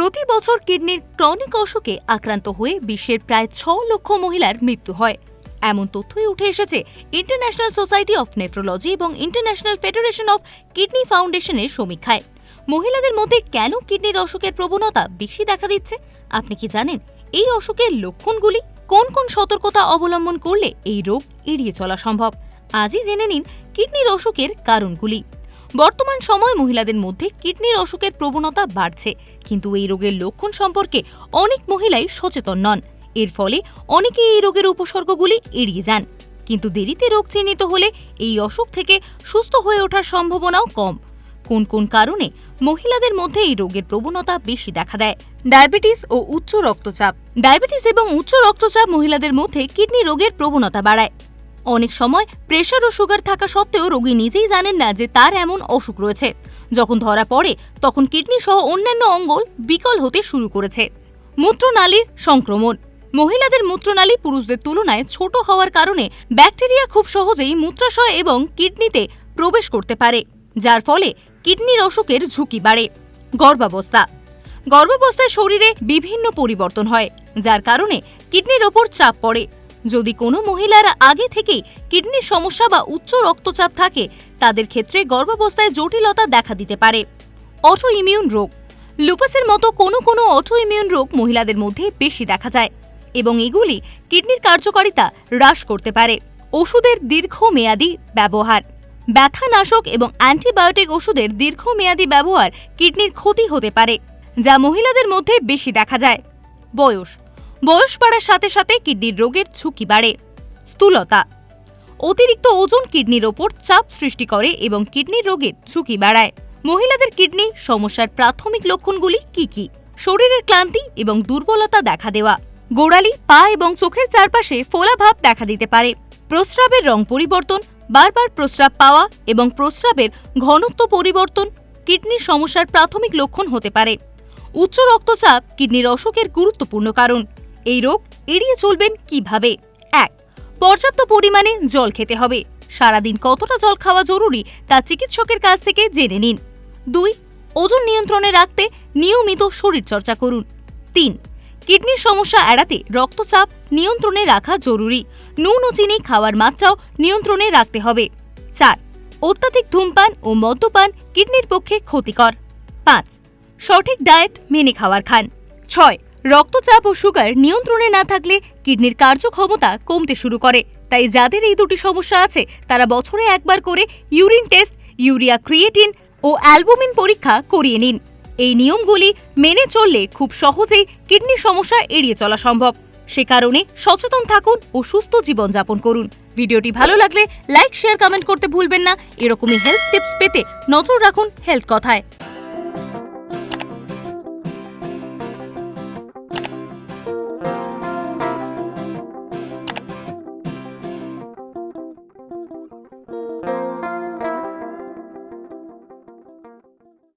প্রতি বছর কিডনির ক্রনিক অসুখে আক্রান্ত হয়ে বিশ্বের প্রায় ছ লক্ষ মহিলার মৃত্যু হয়। এমন তথ্যই উঠে এসেছে ইন্টারন্যাশনাল সোসাইটি অফ নেফ্রোলজি এবং ইন্টারন্যাশনাল ফেডারেশন অফ কিডনি ফাউন্ডেশনের সমীক্ষায়। মহিলাদের মধ্যে কেন কিডনির অসুখের প্রবণতা বেশি দেখা দিচ্ছে? আপনি কি জানেন এই অসুখের লক্ষণগুলি? কোন কোন সতর্কতা অবলম্বন করলে এই রোগ এড়িয়ে চলা সম্ভব? আজই জেনে নিন কিডনির অসুখের কারণগুলি। বর্তমান সময় মহিলাদের মধ্যে কিডনির অসুখের প্রবণতা বাড়ছে। কিন্তু এই রোগের লক্ষণ সম্পর্কে অনেক মহিলাই সচেতন নন। এর ফলে অনেকে এই রোগের উপসর্গগুলি এড়িয়ে যান। কিন্তু দেরিতে রোগ চিহ্নিত হলে এই অসুখ থেকে সুস্থ হয়ে ওঠার সম্ভাবনাও কম। কোন কোন কারণে মহিলাদের মধ্যে এই রোগের প্রবণতা বেশি দেখা দেয়? ডায়াবেটিস ও উচ্চ রক্তচাপ। ডায়াবেটিস এবং উচ্চ রক্তচাপ মহিলাদের মধ্যে কিডনি রোগের প্রবণতা বাড়ায়। অনেক সময় প্রেশার ও সুগার থাকা সত্ত্বেও রোগী নিজেই জানেন না যে তার এমন অসুখ রয়েছে। যখন ধরা পড়ে, তখন কিডনি সহ অন্যান্য অঙ্গল বিকল হতে শুরু করেছে। মূত্রনালীর সংক্রমণ। মহিলাদের মূত্রনালী পুরুষদের তুলনায় ছোট হওয়ার কারণে ব্যাকটেরিয়া খুব সহজেই মূত্রাশয় এবং কিডনিতে প্রবেশ করতে পারে, যার ফলে কিডনির অসুখের ঝুঁকি বাড়ে। গর্ভাবস্থা। গর্ভাবস্থায় শরীরে বিভিন্ন পরিবর্তন হয়, যার কারণে কিডনির ওপর চাপ পড়ে। যদি কোনো মহিলার আগে থেকেই কিডনির সমস্যা বা উচ্চ রক্তচাপ থাকে, তাদের ক্ষেত্রে গর্ভাবস্থায় জটিলতা দেখা দিতে পারে। অটো ইমিউন রোগ। লুপাসের মতো কোনো কোনো অটো ইমিউন রোগ মহিলাদের মধ্যে বেশি দেখা যায় এবং এগুলি কিডনির কার্যকারিতা হ্রাস করতে পারে। ওষুধের দীর্ঘমেয়াদী ব্যবহার। ব্যথানাশক এবং অ্যান্টিবায়োটিক ওষুধের দীর্ঘমেয়াদী ব্যবহার কিডনির ক্ষতি হতে পারে, যা মহিলাদের মধ্যে বেশি দেখা যায়। বয়স। বয়স বাড়ার সাথে সাথে কিডনির রোগের ঝুঁকি বাড়ে। স্থূলতা। অতিরিক্ত ওজন কিডনির ওপর চাপ সৃষ্টি করে এবং কিডনির রোগের ঝুঁকি বাড়ায়। মহিলাদের কিডনি সমস্যার প্রাথমিক লক্ষণগুলি কি কি? শরীরের ক্লান্তি এবং দুর্বলতা দেখা দেওয়া। গোড়ালি, পা এবং চোখের চারপাশে ফোলাভাব দেখা দিতে পারে। প্রস্রাবের রং পরিবর্তন, বারবার প্রস্রাব পাওয়া এবং প্রস্রাবের ঘনত্ব পরিবর্তন কিডনির সমস্যার প্রাথমিক লক্ষণ হতে পারে। উচ্চ রক্তচাপ কিডনির অসুখের গুরুত্বপূর্ণ কারণ। এই রোগ এড়িয়ে চলবেন কীভাবে? এক, পর্যাপ্ত পরিমাণে জল খেতে হবে। সারাদিন কতটা জল খাওয়া জরুরি তা চিকিৎসকের কাছ থেকে জেনে নিন। দুই, ওজন নিয়ন্ত্রণে রাখতে নিয়মিত শরীরচর্চা করুন। তিন, কিডনির সমস্যা এড়াতে রক্তচাপ নিয়ন্ত্রণে রাখা জরুরি। নুন ও চিনি খাওয়ার মাত্রাও নিয়ন্ত্রণে রাখতে হবে। চার, অত্যাধিক ধূমপান ও মদ্যপান কিডনির পক্ষে ক্ষতিকর। পাঁচ, সঠিক ডায়েট মেনে খাওয়ার খান। ছয় রক্তচাপ ও সুগার নিয়ন্ত্রণে না থাকলে কিডনির কার্যক্ষমতা কমতে শুরু করে। তাই যাদের এই দুটি সমস্যা আছে, তারা বছরে একবার করে ইউরিন টেস্ট, ইউরিয়া ক্রিয়েটিন ও অ্যালবুমিন পরীক্ষা করিয়ে নিন। এই নিয়মগুলি মেনে চললে খুব সহজেই কিডনির সমস্যা এড়িয়ে চলা সম্ভব। সে কারণে সচেতন থাকুন ও সুস্থ জীবনযাপন করুন। ভিডিওটি ভালো লাগলে লাইক, শেয়ার, কমেন্ট করতে ভুলবেন না। এরকমই হেলথ টিপস পেতে নজর রাখুন হেলথ কথায়।